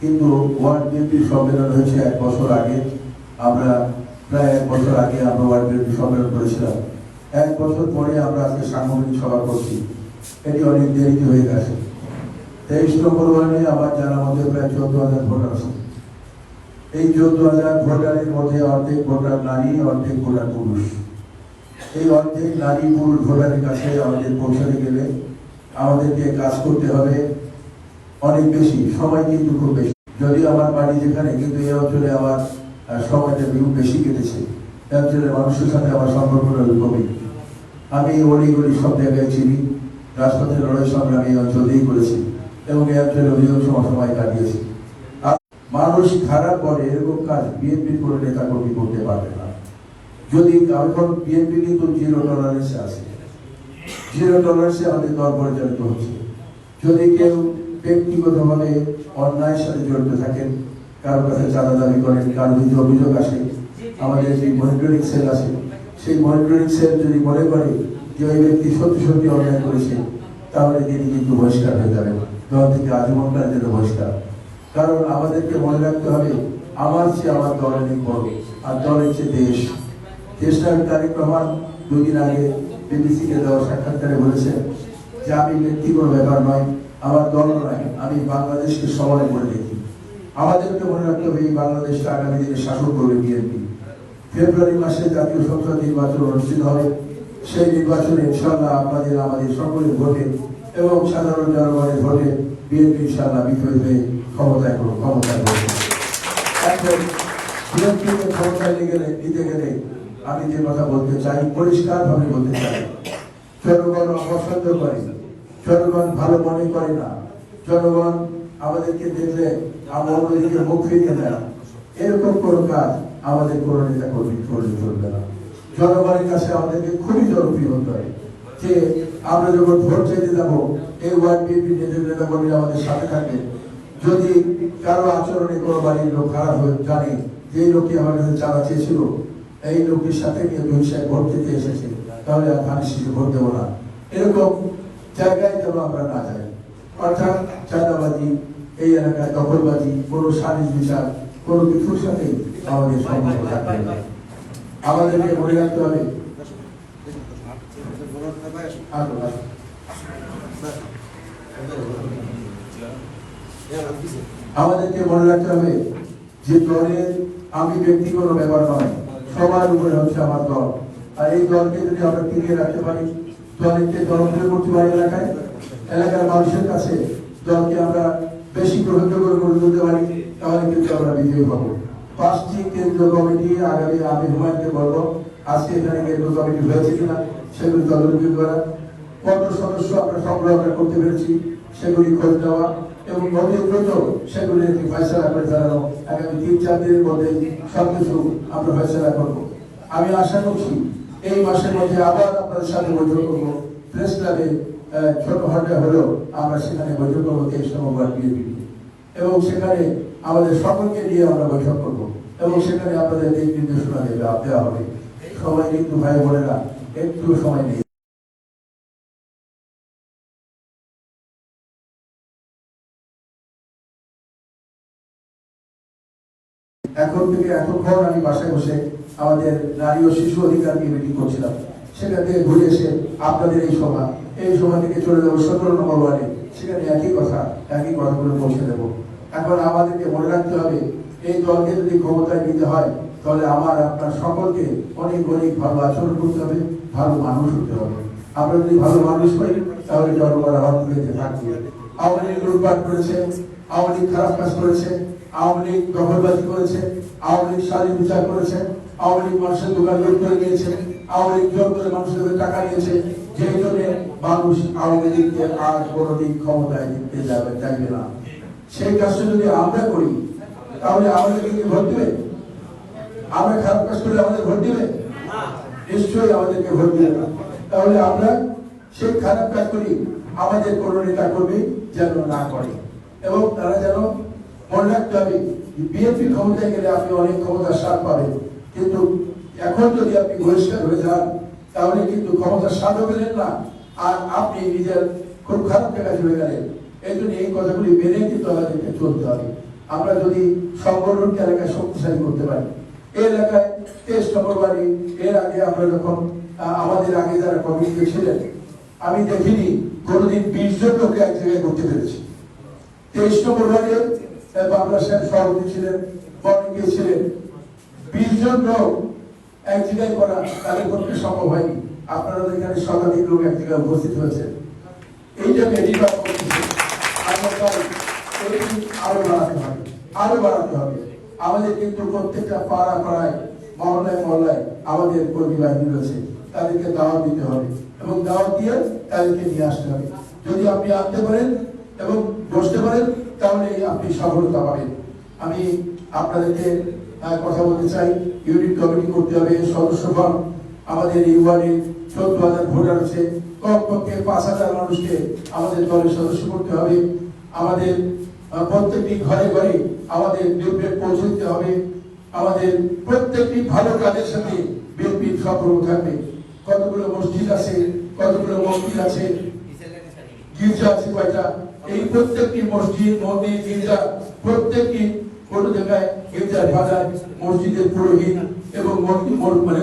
কিন্তু ওয়ার্ড বিএনপির সম্মেলন হয়েছে এক বছর আগে। আমরা প্রায় এক বছর আগে আমরা ওয়ার্ড বিএনপি সম্মেলন করেছিলাম। এক বছর পরে আমরা আজকে সাংগঠনিক সভা করছি। এটি অনেক দেরিতে হয়ে গেছে। তেইশ নম্বর ওয়ার্ডে আমার জানার মধ্যে প্রায় চোদ্দ হাজার ভোটার আছে। এই চোদ্দ হাজার ভোটারের মধ্যে অর্ধেক ভোটার নারী, অর্ধেক ভোটার পুরুষ। এই অর্ধেক নারী, পুরুষ ভোটারের কাছে আমাদের পৌঁছাতে গেলে আমাদেরকে কাজ করতে হবে। অনেক বেশি, সময় কিন্তু খুব বেশি। যদি আমার বাড়ি যেখানে, কিন্তু এই অঞ্চলে আমার সময়টা খুব বেশি কেটেছে। এই অঞ্চলের মানুষের সাথে আমার সম্পর্কটা কমই আমি অলি গলি সব জায়গায় চিনি। রাজপথের লড়াই সংগ্রাম এই অঞ্চল দিয়েই করেছি এবং এই অঞ্চলে অধিকাংশ সময় কাটিয়েছি। মানুষ খারাপ বলে এরকম কাজ বিএনপির কোনো নেতা কর্মী করতে পারবে না। যদি এখন বিএনপি কিন্তু জিরো টলারেন্সে আছে। জিরো টলারেন্সে আমাদের দল পরিচালিত হচ্ছে। যদি কেউ ব্যক্তিগতভাবে অন্যায়ের সাথে জড়িত থাকেন কারোর কাছে চাঁদা দাবি করেন, কারও যদি অভিযোগ আসে, আমাদের যে মনিটরিং সেল আছে, সেই মনিটরিং সেল যদি মনে করে যে ওই ব্যক্তি সত্যি সত্যি অন্যায় করেছে, তাহলে তিনি কিন্তু বহিষ্কার হয়ে যাবেন। দল থেকে আজীবনকার জন্য বহিষ্কার। কারণ আমাদেরকে মনে রাখতে হবে, আমার চেয়ে আমার দল অনেক আর দলের চেয়ে দেশ। দেশটা তারিক রহমান দুদিন আগে বিবিসি কে দেওয়া সাক্ষাৎকারে বলেছেন যে আমি ব্যক্তিগত ব্যাপার নয় আমার দল নয় আমি বাংলাদেশকে সমানে করে দেখি। আমাদেরকে মনে রাখতে হবে এই বাংলাদেশটা আগামী দিনে শাসন করবে বিএনপি। ফেব্রুয়ারি মাসে জাতীয় সংসদ নির্বাচন অনুষ্ঠিত হবে। সেই নির্বাচনে ইনশাল্লাহ আপনাদের, আমাদের সকলের ভোটে এবং সাধারণ জনগণের ভোটে বিএনপি ইনশাল্লাহ বিজয়ী হয়ে ক্ষমতায় করো ক্ষমতায় করবে এখন বিএনপিকে ক্ষমতায় নিয়ে গেলে, নিতে গেলে আমি যে কথা বলতে চাই পরিষ্কার ভাবে বলতে চাই জনগণ অপছন্দ করে জনগণ ভালো মনে করে না। জনগণ আমাদেরকে দেখলে আমরা মুখ ফিরিয়ে দেয় এরকম কোনো কাজ আমাদের কোনো নেতা কর্মী করলে চলবে না। জনগণের কাছে আমাদেরকে খুবই জনপ্রিয় হতে হবে যে আমরা যখন ভোট চাইতে যাব, এই ওয়ার্ড বিএনপি নেতা নেতা কর্মীরা আমাদের সাথে থাকবে। যদি কারও আচরণে কোনো বাড়ির লোক খারাপ হয়ে জানে যে এই লোকটি আমার কাছে চাঁদা চেয়েছিল, এই লোকটির সাথে নিয়ে দুই সাহেব ভোট দিতে এসেছে, তাহলে আর ধানের শিশু ভোট দেবো না। এরকম জায়গায় যেন আমরা না যাই। অর্থাৎ চাঁদাবাজি, এই এলাকায় দখলবাজি, কোনো সালিশ বিচার, কোনো কিছুর সাথে আমাদের সম্পর্ক থাকবে আমাদেরকে মনে রাখতে হবে। আমাদেরকে মনে রাখতে হবে যে দলের আমি ব্যক্তিগত ব্যাপার নয়, সবার উপরে হচ্ছে আমার দল। আর এই দলকে যদি আমরা টিকিয়ে রাখতে পারি দলকে জনপ্রিয় করতে পারি এলাকায়। এলাকার মানুষের কাছে দলকে আমরা বেশি গ্রহণযোগ্য করে তুলতে পারি, তাহলে কিন্তু আমরা বিজয়ী হব। পাঁচটি কেন্দ্রীয় কমিটি আগামী আমি হুমায়ুনকে বলব। আজকে এখানে কেন্দ্রীয় কমিটি হয়েছে কিনা, সেগুলি তদারকি করা কত সদস্য আমরা সংগ্রহ করতে পেরেছি, সেগুলি খোঁজ নেওয়া এবং দ্রুত সেগুলি একটি ফয়সলা করে জানানো আগামী তিন চার দিনের মধ্যে সবকিছু আমরা ফয়সলা করব। আমি আশা করছি এই মাসের মধ্যে আবার আপনাদের সাথে বৈঠক করব। প্রেস ক্লাবে ছোট হাটে হলেও আমরা সেখানে বৈঠক করব তেইশ নম্বর বিএনপি এবং সেখানে আমাদের সকলকে নিয়ে আমরা বৈঠক করব। এবং সেখানে আপনাদের দিক নির্দেশনা দেওয়া দেওয়া হবে। সবাই কিন্তু ভাই বোনেরা, একটু সময় নেই এখন থেকে এতক্ষণ আমি বাসায় বসে আমাদের নারী ও শিশু অধিকার নিয়ে মিটিং করছিলাম। সেখান থেকে ঘুরে এসে আপনাদের এই সভা এই সভা থেকে চলে যাব সতেরো নম্বর ওয়ার্ডে। সেখানে একই কথা, একই কথাগুলো পৌঁছে দেবো। এখন আমাদেরকে মনে রাখতে হবে, এই দলকে যদি ক্ষমতায় নিতে হয়, তাহলে আমার, আপনার সকলকে অনেক অনেক ভালো আচরণ করতে হবে, ভালো মানুষ হতে হবে। আমরা যদি ভালো মানুষ হই তাহলে জনগণ আওয়ামী লীগ লুটপাট করেছে, আওয়ামী লীগ খারাপ কাজ করেছে আওয়ামী লীগ দখলবাজি করেছে, আওয়ামী লীগ স্বাধীন বিচার করেছে, আওয়ামী লীগ মানুষের দোকান লুট করে নিয়েছে, আওয়ামী লীগ জোর করে মানুষের টাকা নিয়েছে, যেই জন্য মানুষ আওয়ামী লীগকে আর কোনোদিন ক্ষমতায় দিতে যাবে, চাইবে না। সেই কাজটা যদি আমরা করি, তাহলে আমাদেরকে কি ভোট দিবে? আমরা খারাপ কাজ করলে আমাদের ভোট দিবে? নিশ্চয়ই আমাদেরকে ভোট দিবে না। তাহলে আমরা সেই খারাপ কাজ করি, আমাদের কোনো নেতা কর্মী যেন না করে, এবং তারা যেন মনে রাখতে হবে বিএনপি ক্ষমতায় গেলে আপনি অনেক ক্ষমতার স্বাদ পাবেন। কিন্তু এখন যদি আপনি বহিষ্কার হয়ে যান তাহলে কিন্তু ক্ষমতার স্বাদও পেলেন না আর আপনি নিজের খুব খারাপ জায়গায় চলে গেলেন। এই জন্য এই কথাগুলি মেনে কিন্তু চলতে হবে। আমরা যদি সংগঠনকে এলাকায় শক্তিশালী করতে পারি। এই এলাকায় তেইশ নম্বর বাড়ি এর আগে আমরা যখন আমাদের আগে যারা কমিটিতে ছিলেন আমি দেখিনি কোনোদিন বিশ জন লোককে এক জায়গায় করতে পেরেছি। তেইশ নম্বর আহ, বাংলা সাহেব সভাপতি ছিলেন বর্ণিকে ছিলেন। বিশ জন লোক এক জায়গায় করা তাদের পক্ষে সম্ভব হয়নি। আপনারা এখানে শতাধিক লোক এক জায়গায় উপস্থিত হয়েছেন। মেডিকেল করতেছে এটি আরও বাড়াতে হবে, আরও বাড়াতে হবে। আমাদের কিন্তু প্রত্যেকটা পাড়া পাড়ায়, মহল্লায় মহল্লায় আমাদের কর্মী বাহিনী রয়েছে। তাদেরকে দাওয়াত দিতে হবে এবং দাওয়াত দিয়ে তাদেরকে নিয়ে আসতে হবে। যদি আপনি আনতে পারেন এবং বসতে পারেন তাহলে আপনি সফলতা পাবেন। আমি আপনাদেরকে কথা বলতে চাই। ইউনিট কমিটি করতে হবে সদস্য ফর্ম আমাদের ওয়ার্ডে চোদ্দ হাজার ভোটার আছে। কমপক্ষে পাঁচ হাজার মানুষকে আমাদের দলের সদস্য করতে হবে। আমাদের প্রত্যেকটি ঘরে ঘরে আমাদের নিউপ্লেট পৌঁছে দিতে হবে। আমাদের প্রত্যেকটি ভালো কাজের সাথে বিএনপির সম্পর্ক থাকবে। কতগুলো মসজিদ আছে, কতগুলো মন্দির আছে? গির্জা আছে কয়টা? এই প্রত্যেকটি মসজিদ মন্দির গির্জা, প্রত্যেকটি কোন জায়গায় গির্জার বাজার, মসজিদের পুরোহিত এবং মানে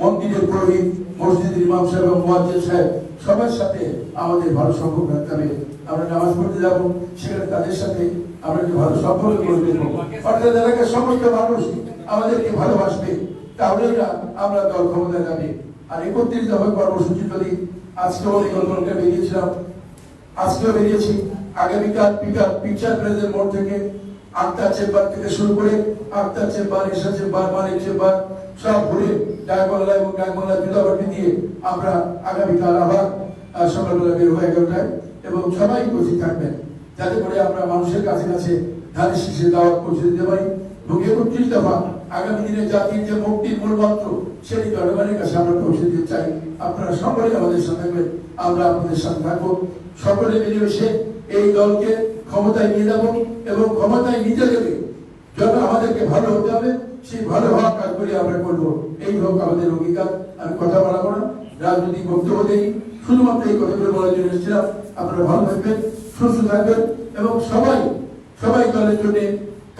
মন্দিরের পুরোহিত, মসজিদের ইমাম সাহেব এবং মুয়াজ্জিন সাহেব সবার সাথে আমাদের ভালো সম্পর্ক রাখতে হবে। আমরা নামাজ পড়তে যাব, সেখানে তাদের সাথে আমরা যে ভালো সম্পর্ক করে দেবো অর্থাৎ এলাকার সমস্ত মানুষ আমাদেরকে ভালোবাসবে তাহলে আমরা দল ক্ষমতায় যাবে। আর একত্রিত হবে কর্মসূচি যদি আজকে অনেক বেরিয়েছিলাম আজকেও বেরিয়েছি। আগামীকাল বিকাল পিকচার প্রেজের মোড় থেকে আক্তার চেম্বার থেকে শুরু করে Akhtar chamber Isha chamber, Manik chamber, সব ঘুরে ডাকবাংলা এবং ডাকবাংলা জুতাবাটি দিয়ে আমরা আগামীকাল আবার সকালবেলা বের হয়ে এগারোটায় এবং সবাই উপস্থিত থাকবেন। যাতে করে আমরা মানুষের কাছে কাছে ধানের শীষের দাওয়াত পৌঁছে দিতে পারি এবং একত্রিশ দফা আগামী দিনে জাতির যে মুক্তির মূল মন্ত্র, সেটি জনগণের কাছে আমরা পৌঁছে দিতে চাই। আপনারা সকলে আমাদের সাথে আমরা আপনাদের সাথে থাকব। সকলে মিলেমিশে এই দলকে ক্ষমতায় নিয়ে যাব এবং ক্ষমতায় নিতে গেলে যত আমাদেরকে ভালো হতে হবে, সেই ভালো কাজ করে আমরা করব। এই হোক আমাদের অঙ্গীকার। আমি কথা বলাবো না, রাজনৈতিক বক্তব্য দেই। শুধুমাত্র এই কথাগুলো বলার জন্য এসেছিলাম। আপনারা ভালো থাকবেন, সুস্থ থাকবেন এবং সবাই সবাই দলের জন্য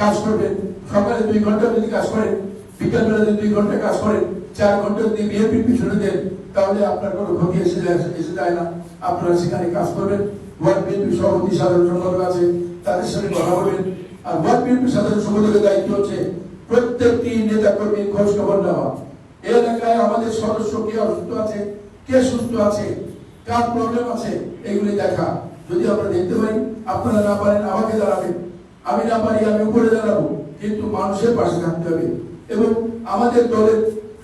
কাজ করবেন। সকালে দুই ঘণ্টা যদি কাজ করেন, বিকালবেলা যদি দুই ঘণ্টা কাজ করেন, চার ঘণ্টা যদি বিএনপির পিছনে দেন, তাহলে আপনার কোনো ক্ষতি এসে এসে যায় না। আপনারা সেখানে কাজ করবেন। ওয়ার্ড বিএনপি সভাপতি, সাধারণ সম্পাদক আছে, তাদের সাথে কথা বলবেন। আর ওয়ার্ড বিএনপি সাধারণ সম্পাদকের দায়িত্ব হচ্ছে প্রত্যেকটি নেতা কর্মীর খোঁজ খবর নেওয়া। এলাকায় আমাদের সদস্য কে অসুস্থ আছে, কে সুস্থ আছে, কার প্রবলেম আছে, এগুলি দেখা। যদি আমরা দেখতে পারি আপনারা না পারেন, আমাকে দাঁড়াবেন আমি না পারি, আমি উপরে দাঁড়াবো। কিন্তু মানুষের পাশে থাকতে হবে। এবং আমাদের দলের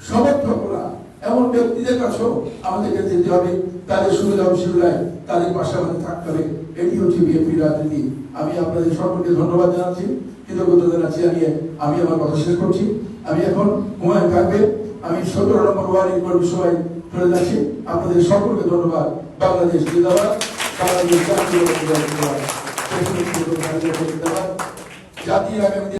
সমর্থকরা, এমন ব্যক্তিদের কাছেও আমাদেরকে যেতে হবে। তাদের সুবিধা অসুবিধায় তাদের পাশে আমাদের থাকতে হবে। এটি হচ্ছে বিএনপি রাজনীতি। আমি আপনাদের সকলকে ধন্যবাদ জানাচ্ছি কৃতজ্ঞতা জানাচ্ছি জানিয়ে আমি আমার কথা শেষ করছি। আমি এখন হুমায়ুন থাকবে। আমি সতেরো নম্বর ওয়ার্ডের কর্মী সবাই চলে যাচ্ছি। আপনাদের সকলকে ধন্যবাদ। বাংলাদেশ জিন্দাবাদ। বাংলাদেশ জাতীয় জাতির আগামী